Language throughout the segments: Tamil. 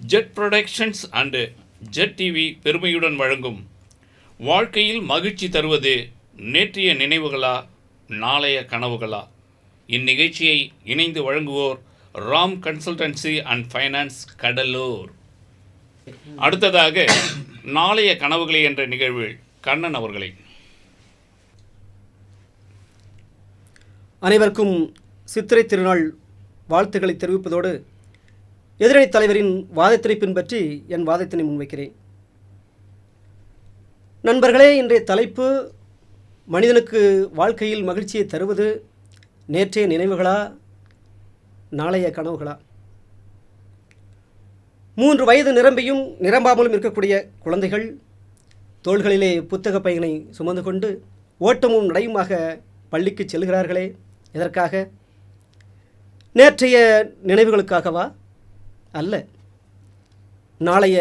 Jet Productions and Jet TV பெருமையுடன் வழங்கும் வாழ்க்கையில் மகிழ்ச்சி தருவது நேற்றைய நினைவுகளா நாளைய கனவுகளா? இந்நிகழ்ச்சியை இணைந்து வழங்குவோர் Ram consultancy and finance Cuddalore. அடுத்ததாக நாளைய கனவுகளை என்ற நிகழ்வில் கண்ணன் அவர்களை. அனைவருக்கும் சித்திரை திருநாள் வாழ்த்துக்களை தெரிவிப்பதோடு எதிரணி தலைவரின் வாதத்தினை பின்பற்றி என் வாதத்தினை முன்வைக்கிறேன். நண்பர்களே இன்றைய தலைப்பு மனிதனுக்கு வாழ்க்கையில் மகிழ்ச்சியை தருவது நேற்றைய நினைவுகளா? நாளைய கனவுகளா? மூன்று வயது நிரம்பியும் நிரம்பாமலும் இருக்கக்கூடிய குழந்தைகள் தோள்களிலே புத்தக பையனை சுமந்து கொண்டு ஓட்டமும் நடையுமாக பள்ளிக்கு செல்கிறார்களே எதற்காக? நேற்றைய நினைவுகளுக்காகவா? அல்ல. நாளைய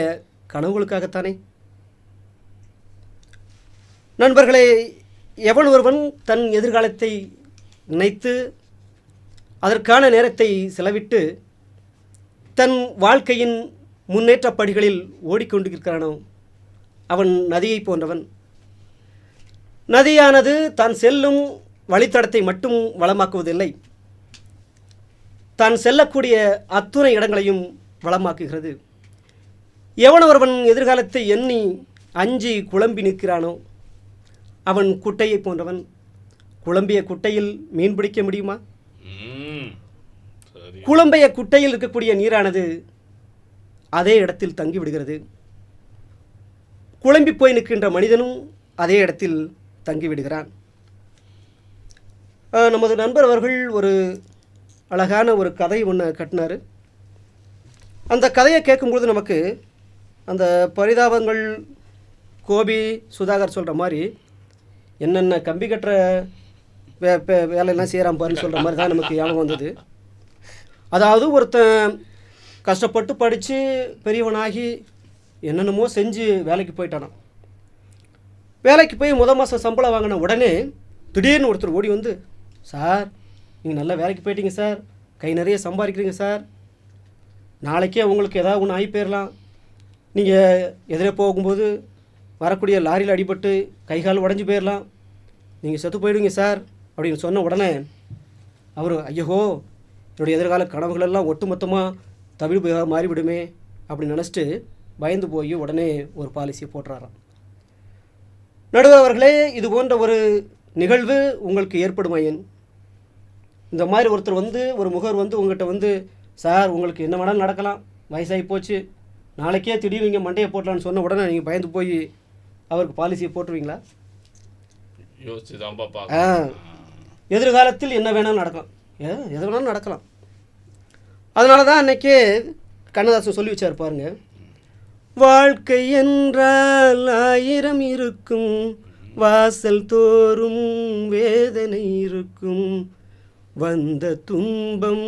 கனவுகளுக்காகத்தானே? நண்பர்களே எவன் ஒருவன் தன் எதிர்காலத்தை நினைத்து அதற்கான நேரத்தை செலவிட்டு தன் வாழ்க்கையின் முன்னேற்ற படிகளில் ஓடிக்கொண்டிருக்கிறானோ? அவன் நதியைப் போன்றவன். நதியானது தான் செல்லும் வழித்தடத்தை மட்டும் வளமாக்குவதில்லை. தான் செல்லக்கூடிய அத்துணை இடங்களையும் வளமாக்குகிறது. எவன் ஒருவன் எதிர்காலத்தை எண்ணி அஞ்சி குழம்பி நிற்கிறானோ அவன் குட்டையைப் போன்றவன். குழம்பிய குட்டையில் மீன் பிடிக்க முடியுமா? குழம்பைய குட்டையில் இருக்கக்கூடிய நீரானது அதே இடத்தில் தங்கிவிடுகிறது குழம்பி போய் நிற்கின்ற மனிதனும் அதே இடத்தில் தங்கிவிடுகிறான் நமது நண்பர் அவர்கள் ஒரு அழகான ஒரு கதை ஒன்று கட்டினார். அந்த கதையை கேட்கும்பொழுது நமக்கு அந்த பரிதாபங்கள் கோபி சுதாகர் சொல்கிற மாதிரி என்னென்ன கம்பி கட்டுற வே வேலையெல்லாம் செய்கிறான் பாருன்னு சொல்கிற மாதிரி தான் நமக்கு ஞாபகம் வந்தது. அதாவது ஒருத்தன் கஷ்டப்பட்டு படித்து பெரியவனாகி என்னென்னமோ செஞ்சு வேலைக்கு போயிட்டானான் வேலைக்கு போய் முத மாதம் சம்பளம் வாங்கின உடனே திடீர்னு ஒருத்தர் ஓடி வந்து சார் நீங்கள் நல்லா வேலைக்கு போயிட்டீங்க சார். கை நிறைய சம்பாதிக்கிறீங்க சார். நாளைக்கே உங்களுக்கு ஏதாவது ஒன்று ஆகி போயிடலாம் நீங்கள் எதிரே போகும்போது வரக்கூடிய லாரியில் அடிபட்டு கை கால் உடஞ்சி போயிடலாம் நீங்கள் செத்து போயிடுவீங்க சார் அப்படின்னு சொன்ன உடனே அவர் ஐயோ என்னுடைய எதிர்கால கனவுகளெல்லாம் ஒட்டுமொத்தமாக தமிழ் மாறிவிடுமே அப்படின்னு நினச்சிட்டு பயந்து போய் உடனே ஒரு பாலிசியை போட்டுறாராம். நடுவர் அவர்களே இது போன்ற ஒரு நிகழ்வு உங்களுக்கு ஏற்படுமாயேன் இந்த மாதிரி ஒருத்தர் வந்து ஒரு முகர் வந்து உங்கள்கிட்ட வந்து சார் உங்களுக்கு என்ன வேணாலும் நடக்கலாம். வயசாகி போச்சு. நாளைக்கே திடீர்னு நீங்கள் மண்டையை போட்டலான்னு சொன்ன உடனே நீங்கள் பயந்து போய் அவருக்கு பாலிசியை போட்டுருவீங்களா? ஆ. எதிர்காலத்தில் என்ன வேணாலும் நடக்கலாம் ஏ எது வேணாலும் நடக்கலாம். அதனால தான் அன்னைக்கே கண்ணதாசன் சொல்லி வச்சார் பாருங்க. வாழ்க்கை என்றால் ஆயிரம் இருக்கும். வாசல் தோறும் வேதனை இருக்கும். வந்த துன்பம்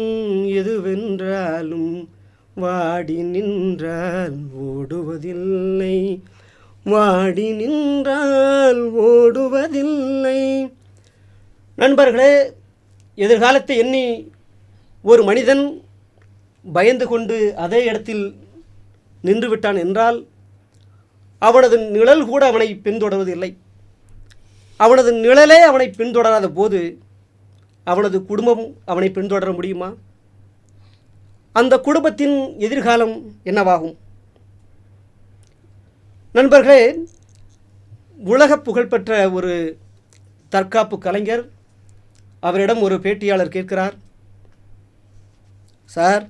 எதுவென்றாலும் வாடி நின்றால் ஓடுவதில்லை. வாடி நின்றால் ஓடுவதில்லை. நண்பர்களே எதிர்காலத்தை எண்ணி ஒரு மனிதன் பயந்து கொண்டு அதே இடத்தில் நின்றுவிட்டான் என்றால் அவனது நிழல் கூட அவனை பின்தொடர்வதில்லை. அவனது நிழலே அவனை பின்தொடராத போது அவனது குடும்பம் அவனை பின்தொடர முடியுமா? அந்த குடும்பத்தின் எதிர்காலம் என்னவாகும்? நண்பர்களே உலக புகழ்பெற்ற ஒரு தற்காப்பு கலைஞர் அவரிடம் ஒரு பேட்டியாளர் கேட்கிறார். சார்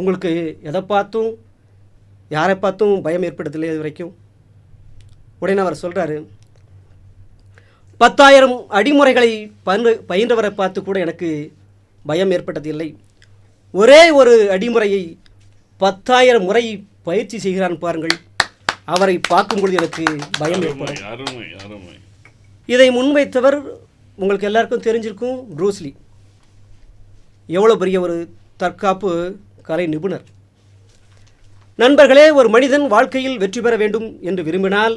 உங்களுக்கு எதை பார்த்தும் யாரை பார்த்தும் பயம் ஏற்படுத்தலை இது வரைக்கும்? உடனே அவர் சொல்கிறாரு பத்தாயிரம் அடிமுறைகளை பயின்று பயின்றவரை பார்த்து கூட எனக்கு பயம் ஏற்பட்டதில்லை. ஒரே ஒரு அடிமுறையை பத்தாயிரம் முறை பயிற்சி செய்கிறான் பாருங்கள். அவரை பார்க்கும் பொழுது எனக்கு பயம் ஏற்படும். இதை முன்வைத்தவர் உங்களுக்கு எல்லாருக்கும் தெரிஞ்சிருக்கும் ப்ரூஸ்லி எவ்வளோ பெரிய ஒரு தற்காப்பு கலை நிபுணர். நண்பர்களே ஒரு மனிதன் வாழ்க்கையில் வெற்றி பெற வேண்டும் என்று விரும்பினால்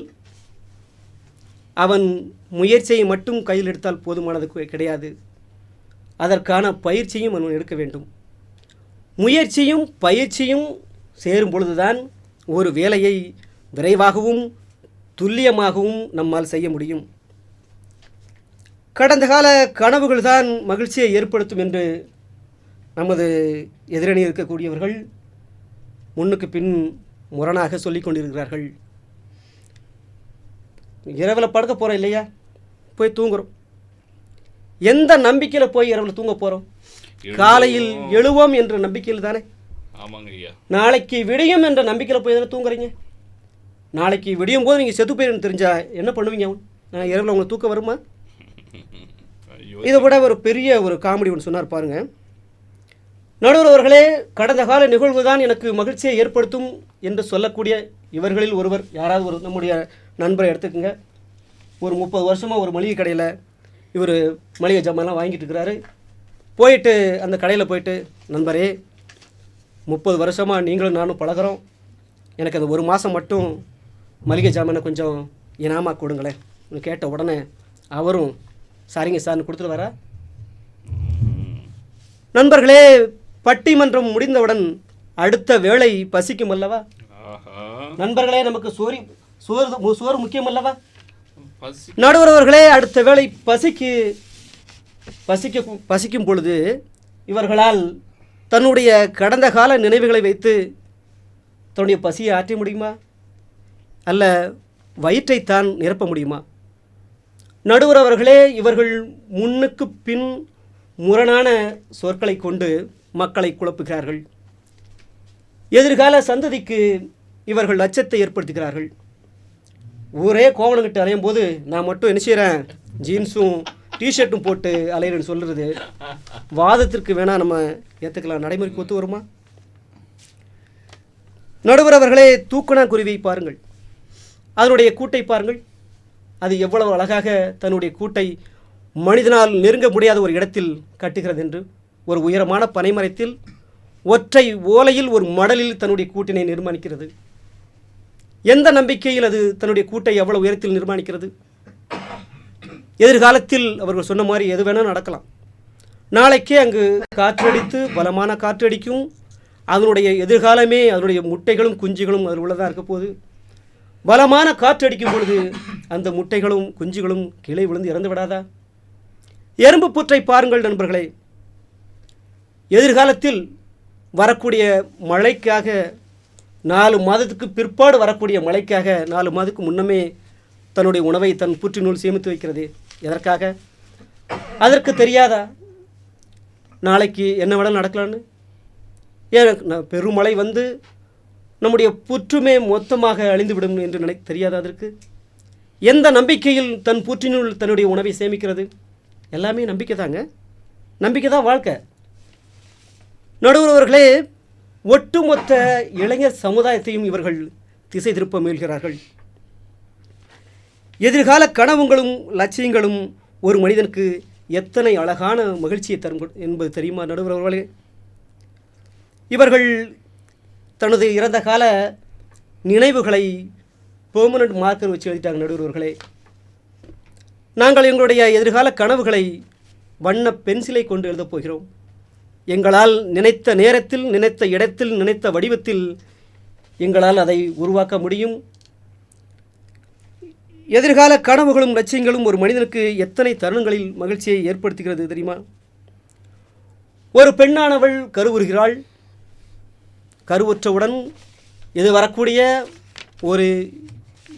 அவன் முயற்சியை மட்டும் கையில் எடுத்தால் போதுமானது கிடையாது. அதற்கான பயிற்சியும் அவன் எடுக்க வேண்டும். முயற்சியும் பயிற்சியும் சேரும் பொழுதுதான் ஒரு வேலையை விரைவாகவும் துல்லியமாகவும் நம்மால் செய்ய முடியும். கடந்த கால கனவுகள் தான் மகிழ்ச்சியை ஏற்படுத்தும் என்று நமது எதிரணி இருக்கக்கூடியவர்கள் முன்னுக்கு பின் முரணாக சொல்லிக் கொண்டிருக்கிறார்கள். இரவில் படுக்க போகிறோம் இல்லையா? போய் தூங்குறோம். எந்த நம்பிக்கையில் போய் இரவில் தூங்க போகிறோம் காலையில் எழுவோம் என்ற நம்பிக்கையில் தானே? ஆமாங்க ஐயா. நாளைக்கு விடியும் என்ற நம்பிக்கையில் போய் தானே தூங்குறீங்க? நாளைக்கு விடியும் போது நீங்கள் செத்து போயிருந்து தெரிஞ்சா என்ன பண்ணுவீங்க நான் இரவில் உங்களுக்கு தூக்கம் வருமா? இதை விட ஒரு பெரிய ஒரு காமெடி ஒன்று சொன்னார் பாருங்க. நடுவர் அவர்களே கடந்த கால நிகழ்வு தான் எனக்கு மகிழ்ச்சியை ஏற்படுத்தும் என்று சொல்லக்கூடிய இவர்களில் ஒருவர் யாராவது ஒரு நம்முடைய நண்பரை எடுத்துக்கோங்க. ஒரு முப்பது வருஷமாக ஒரு மளிகை கடையில் இவர் மளிகை ஜாமான்லாம் வாங்கிட்டு இருக்கிறாரு. போயிட்டு அந்த கடையில் போயிட்டு நண்பரே முப்பது வருஷமாக நீங்களும் நானும் பழகுறோம். எனக்கு அந்த ஒரு மாதம் மட்டும் மளிகை ஜாமானை கொஞ்சம் இனாமா கொடுங்களேன். கேட்ட உடனே அவரும் சரிங்க சார்னு கொடுத்துட்டு வரா நண்பர்களே பட்டிமன்றம் முடிந்தவுடன் அடுத்த வேளை பசிக்கும் அல்லவா? நண்பர்களே நமக்கு சோரி சோறு சோறு முக்கியம் அல்லவா? நடுவரவர்களே அடுத்த வேளை பசிக்கு பசிக்க பசிக்கும் பொழுது இவர்களால் தன்னுடைய கடந்த கால நினைவுகளை வைத்து தன்னுடைய பசியை ஆற்ற முடியுமா? அல்ல வயிற்றைத்தான் நிரப்ப முடியுமா? நடுவரவர்களே இவர்கள் முன்னுக்கு பின் முரணான சொற்களை கொண்டு மக்களை குழப்புகிறார்கள். எதிர்கால சந்ததிக்கு இவர்கள் அச்சத்தை ஏற்படுத்துகிறார்கள். ஊரே கோவலங்கிட்ட அலையும் போது நான் மட்டும் என்ன செய்கிறேன் ஜீன்ஸும் டிஷர்ட்டும் போட்டு அலையிறேன்னு சொல்கிறது வாதத்திற்கு வேணால் நம்ம ஏற்றுக்கலாம் நடைமுறைக்கு ஒத்து வருமா? நடுவர் அவர்களே தூக்கணா குருவியை பாருங்கள். அதனுடைய கூட்டை பாருங்கள். அது எவ்வளவு அழகாக தன்னுடைய கூட்டை மனிதனால் நெருங்க முடியாத ஒரு இடத்தில் கட்டுகிறது என்று. ஒரு உயரமான பனைமரத்தில் ஒற்றை ஓலையில் ஒரு மடலில் தன்னுடைய கூட்டினை நிர்மாணிக்கிறது. எந்த நம்பிக்கையில் அது தன்னுடைய கூட்டை எவ்வளவு உயரத்தில் நிர்மாணிக்கிறது? எதிர்காலத்தில் அவர்கள் சொன்ன மாதிரி எது வேணால் நடக்கலாம். நாளைக்கே அங்கு காற்றடித்து பலமான காற்றடிக்கும் அதனுடைய எதிர்காலமே அதனுடைய முட்டைகளும் குஞ்சுகளும் அதில் உள்ளதாக இருக்க போகுது. பலமான காற்றடிக்கும் பொழுது அந்த முட்டைகளும் குஞ்சுகளும் கீழே விழுந்து இறந்து விடாதா? எறும்பு புற்றை பாருங்கள் நண்பர்களே. எதிர்காலத்தில் வரக்கூடிய மழைக்காக நாலு மாதத்துக்கு பிற்பாடு வரக்கூடிய மழைக்காக நாலு மாதத்துக்கு முன்னமே தன்னுடைய உணவை தன் புற்றினுள் சேமித்து வைக்கிறது. எதற்காக? அதற்கு தெரியாதா? நாளைக்கு என்ன வேணாலும் நடக்கலான்னு ஏன் நான் பெருமழை வந்து நம்முடைய புற்றுமே மொத்தமாக அழிந்துவிடும் என்று நினை தெரியாதா அதற்கு? எந்த நம்பிக்கையில் தன் புற்றினுள் தன்னுடைய உணவை சேமிக்கிறது? எல்லாமே நம்பிக்கை தாங்க நம்பிக்கை தான் வாழ்க்கை. நடுவர்களே ஒட்டுமொத்த இளைஞர் சமுதாயத்தையும் இவர்கள் திசை திருப்ப முயல்கிறார்கள். எதிர்கால கனவுகளும் லட்சியங்களும் ஒரு மனிதனுக்கு எத்தனை அழகான மகிழ்ச்சியை தரும் என்பது தெரியுமா நடுவர் அவர்களே? இவர்கள் தனது இறந்த கால நினைவுகளை பெர்மனண்ட் மார்க்கர் வச்சு எழுதிட்டாங்க நடுவர்களே நாங்கள் எங்களுடைய எதிர்கால கனவுகளை வண்ண பென்சிலை கொண்டு எழுதப் போகிறோம். எங்களால் நினைத்த நேரத்தில் நினைத்த இடத்தில் நினைத்த வடிவத்தில் எங்களால் அதை உருவாக்க முடியும்? எதிர்கால கனவுகளும் லட்சியங்களும் ஒரு மனிதனுக்கு எத்தனை தருணங்களில் மகிழ்ச்சியை ஏற்படுத்துகிறது தெரியுமா? ஒரு பெண்ணானவள் கருவுறுகிறாள். கருவுற்றவுடன் இது வரக்கூடிய ஒரு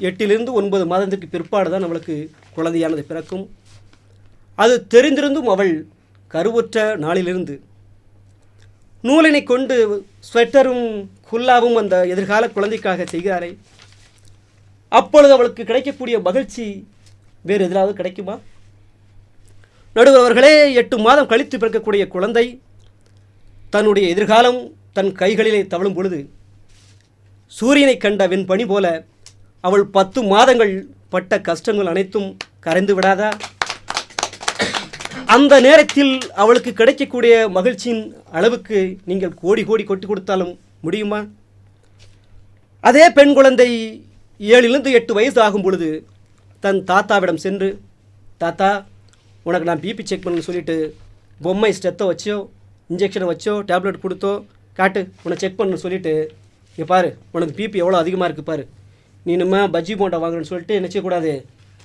எட்டிலிருந்து ஒன்பது மாதத்திற்கு பிற்பாடு தான் அவளுக்கு குழந்தையானது பிறக்கும். அது தெரிந்திருந்தும் அவள் கருவுற்ற நாளிலிருந்து நூலினை கொண்டு ஸ்வெட்டரும் குல்லாவும் அந்த எதிர்கால குழந்தைக்காக செய்கிறாரே அப்பொழுது அவளுக்கு கிடைக்கக்கூடிய மகிழ்ச்சி வேறு எதிராவது கிடைக்குமா? நடுவர் அவர்களே எட்டு மாதம் கழித்து பிறக்கக்கூடிய குழந்தை தன்னுடைய எதிர்காலம் தன் கைகளிலே தவழும் பொழுது சூரியனை கண்ட வெண்பணி போல அவள் பத்து மாதங்கள் பட்ட கஷ்டங்கள் அனைத்தும் கரைந்து விடாதா? அந்த நேரத்தில் அவளுக்கு கிடைக்கக்கூடிய மகிழ்ச்சியின் அளவுக்கு நீங்கள் கோடி கோடி கொட்டி கொடுத்தாலும் முடியுமா? அதே பெண் குழந்தை ஏழிலிருந்து எட்டு வயசு ஆகும் பொழுது தன் தாத்தாவிடம் சென்று தாத்தா உனக்கு நான் பிபி செக் பண்ணுன்னு சொல்லிவிட்டு பொம்மை ஸ்டெத்தை வச்சோ இன்ஜெக்ஷனை வச்சோ டேப்லெட் கொடுத்தோ காட்டு உன்னை செக் பண்ணணும்னு சொல்லிவிட்டு இங்கே பாரு உனக்கு பிபி எவ்வளோ அதிகமாக இருக்குது பாரு. நீ நம்ம பஜ்ஜி போண்டா வாங்குறேன்னு சொல்லிட்டு என்ன செய்யக்கூடாது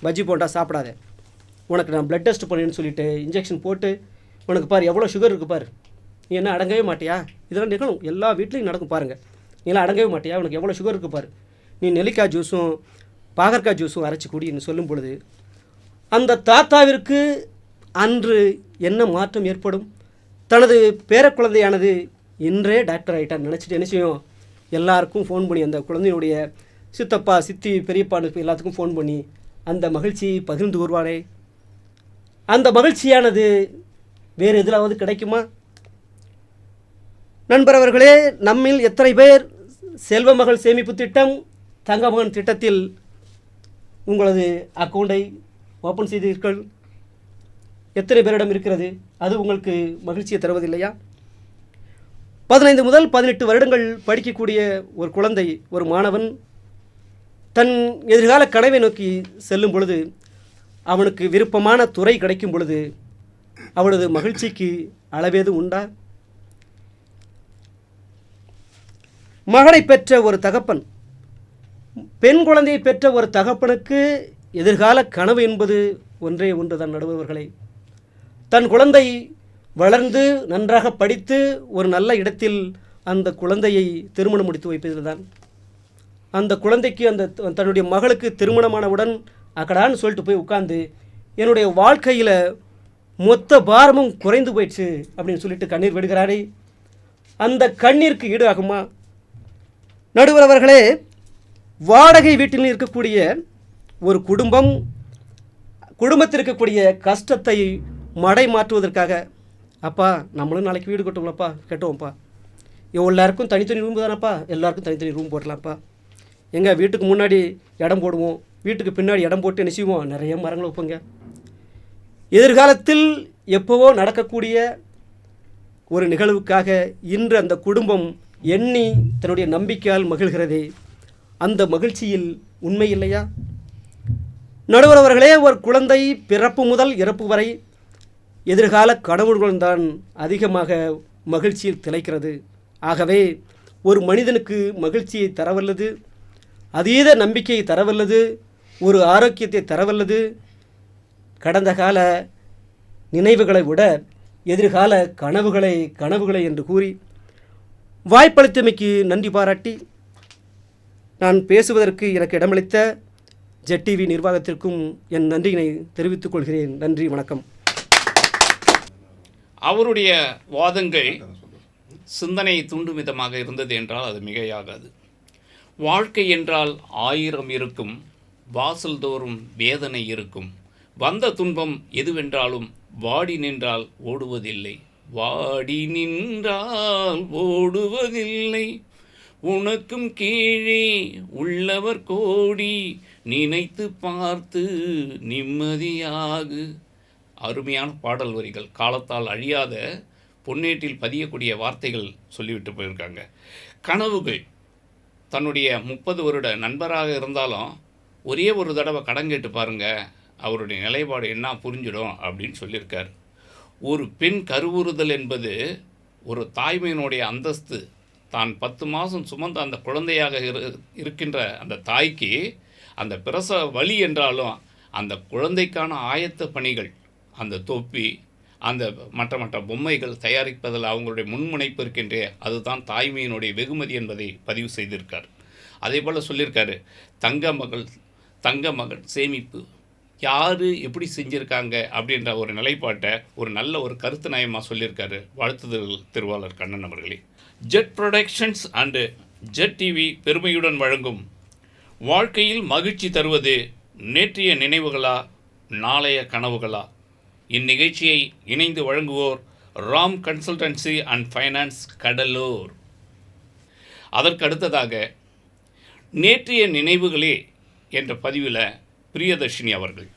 பஜ்ஜி போண்டா சாப்பிடாதே. உனக்கு நான் ப்ளட் டெஸ்ட் பண்ணேன்னு சொல்லிட்டு இன்ஜெக்ஷன் போட்டு உனக்கு பாரு எவ்வளோ சுகர் இருக்குது பாரு. நீ என்ன அடங்கவே மாட்டியா? இதெல்லாம் நிகழும். எல்லா வீட்லேயும் நடக்கும் பாருங்கள் நீ எல்லாம் அடங்கவே மாட்டியா? உனக்கு எவ்வளோ சுகர் இருக்குது பாரு. நீ நெல்லிக்காய் ஜூஸும் பாகற்காய் ஜூஸும் அரைச்சி குடின்னு சொல்லும் பொழுது அந்த தாத்தாவிற்கு அன்று என்ன மாற்றம் ஏற்படும்? தனது பேரக்குழந்தையானது இன்றே டாக்டர் ஆகிட்டான்னு நினச்சிட்டு என்ன செய்யும்? எல்லாருக்கும் ஃபோன் பண்ணி அந்த குழந்தையுடைய சித்தப்பா சித்தி பெரியப்பானுக்கு எல்லாத்துக்கும் ஃபோன் பண்ணி அந்த மகிழ்ச்சியை பகிர்ந்து கொள்வாரே. அந்த மகிழ்ச்சியானது வேறு எதிலாவது கிடைக்குமா? நண்பர் அவர்களே நம்மில் எத்தனை பேர் செல்வ மகள் சேமிப்பு திட்டம் தங்கமகன் திட்டத்தில் உங்களது அக்கௌண்டை ஓப்பன் செய்தீர்கள்? எத்தனை பேரிடம் இருக்கிறது? அது உங்களுக்கு மகிழ்ச்சியை தருவதில்லையா? பதினைந்து முதல் பதினெட்டு வருடங்கள் படிக்கக்கூடிய ஒரு குழந்தை ஒரு மாணவன் தன் எதிர்கால கனவை நோக்கி செல்லும் பொழுது அவனுக்கு விருப்பமான துறை கிடைக்கும் பொழுது அவளது மகிழ்ச்சிக்கு அளவேது உண்டா? மகனை பெற்ற ஒரு தகப்பன் பெண் குழந்தையை பெற்ற ஒரு தகப்பனுக்கு எதிர்கால கனவு என்பது ஒன்றே ஒன்று தான் நடுவர்களே தன் குழந்தை வளர்ந்து நன்றாக படித்து ஒரு நல்ல இடத்தில் அந்த குழந்தையை திருமணம் முடித்து வைப்பதுதான் அந்த குழந்தைக்கு அந்த த- தன்னுடைய மகளுக்கு திருமணமானவுடன் அக்கடான்னு சொல்லிட்டு போய் உட்காந்து என்னுடைய வாழ்க்கையில் மொத்த பாரமும் குறைந்து போயிடுச்சு அப்படின்னு சொல்லிட்டு கண்ணீர் விடுகிறாரே. அந்த கண்ணீருக்கு ஈடு ஆகுமா நடுவர் அவர்களே வாடகை வீட்டில் இருக்கக்கூடிய ஒரு குடும்பம் குடும்பத்தில் இருக்கக்கூடிய கஷ்டத்தை மடை மாற்றுவதற்காக அப்பா நம்மளும் நாளைக்கு வீடு கட்டுவோம்லப்பா கட்டுவோம்ப்பா. எல்லாருக்கும் தனித்தனி ரூம் தானப்பா? எல்லாருக்கும் தனித்தனி ரூம் போடலாம்ப்பா. எங்கள் வீட்டுக்கு முன்னாடி இடம் போடுவோம். வீட்டுக்கு பின்னாடி இடம் போட்டு என்ன செய்வோம்? நிறைய மரங்கள் வைப்போங்க. எதிர்காலத்தில் எப்போவோ நடக்கக்கூடிய ஒரு நிகழ்வுக்காக இன்று அந்த குடும்பம் எண்ணி தன்னுடைய நம்பிக்கையால் மகிழ்கிறதே அந்த மகிழ்ச்சியில் உண்மை இல்லையா? நடுவர் அவர்களே ஒரு குழந்தை பிறப்பு முதல் இறப்பு வரை எதிர்கால தான் அதிகமாக மகிழ்ச்சியில் திளைக்கிறது. ஆகவே ஒரு மனிதனுக்கு மகிழ்ச்சியை தரவல்லது அதீத நம்பிக்கையை தரவல்லது ஒரு ஆரோக்கியத்தை தரவல்லது. கடந்த கால நினைவுகளை விட எதிர்கால கனவுகளை கனவுகளை என்று கூறி வாய்ப்பளித்தமைக்கு நன்றி பாராட்டி நான் பேசுவதற்கு எனக்கு இடமளித்த ஜெட் டிவி நிர்வாகத்திற்கும் என் நன்றியினை தெரிவித்துக் கொள்கிறேன். நன்றி வணக்கம். அவருடைய வாதங்கள் சிந்தனை தூண்டும் விதமாக இருந்தது என்றால் அது மிகையாகாது. வாழ்க்கை என்றால் ஆயிரம் இருக்கும். வாசல் தோறும் வேதனை இருக்கும். வந்த துன்பம் எதுவென்றாலும் வாடி நின்றால் ஓடுவதில்லை. வாடி நின்றால் ஓடுவதில்லை. உனக்கும் கீழே உள்ளவர் கோடி நினைத்து பார்த்து நிம்மதியாகு. அருமையான பாடல் வரிகள். காலத்தால் அழியாத பொன்னேட்டில் பதியக்கூடிய வார்த்தைகள் சொல்லிவிட்டு போயிருக்காங்க. கனவுகள். தன்னுடைய முப்பது வருட நண்பராக இருந்தாலும் ஒரே ஒரு தடவை கடன் கேட்டு பாருங்க அவருடைய நிலைப்பாடு என்ன புரிஞ்சிடும் அப்படின்னு சொல்லியிருக்கார். ஒரு பெண் கருவுறுதல் என்பது ஒரு தாய்மையினுடைய அந்தஸ்து. தான் பத்து மாதம் சுமந்த அந்த குழந்தையாக இரு இருக்கின்ற அந்த தாய்க்கு அந்த பிரசவ வழி என்றாலும் அந்த குழந்தைக்கான ஆயத்த பணிகள் அந்த தொப்பி அந்த மற்ற மற்ற பொம்மைகள் தயாரிப்பதில் அவங்களுடைய முன்முனைப்பு இருக்கின்றே அதுதான் தாய்மையினுடைய வெகுமதி என்பதை பதிவு செய்திருக்கார். அதே போல் சொல்லியிருக்காரு தங்க மகள் தங்க மகன் சேமிப்பு. யார் எப்படி செஞ்சுருக்காங்க அப்படின்ற ஒரு நிலைப்பாட்டை ஒரு நல்ல ஒரு கருத்து நயமாக சொல்லியிருக்காரு வாழ்த்துதல் திருவாளர் கண்ணன் அவர்களே. Jet Productions and Jet TV பெருமையுடன் வழங்கும் வாழ்க்கையில் மகிழ்ச்சி தருவது நேற்றைய நினைவுகளா நாளைய கனவுகளா? இந்நிகழ்ச்சியை இணைந்து வழங்குவோர் Ram consultancy and finance Cuddalore. அதற்கு அடுத்ததாக நேற்றைய நினைவுகளே என்ற பதிவில் பிரியதர்ஷினி அவர்கள்.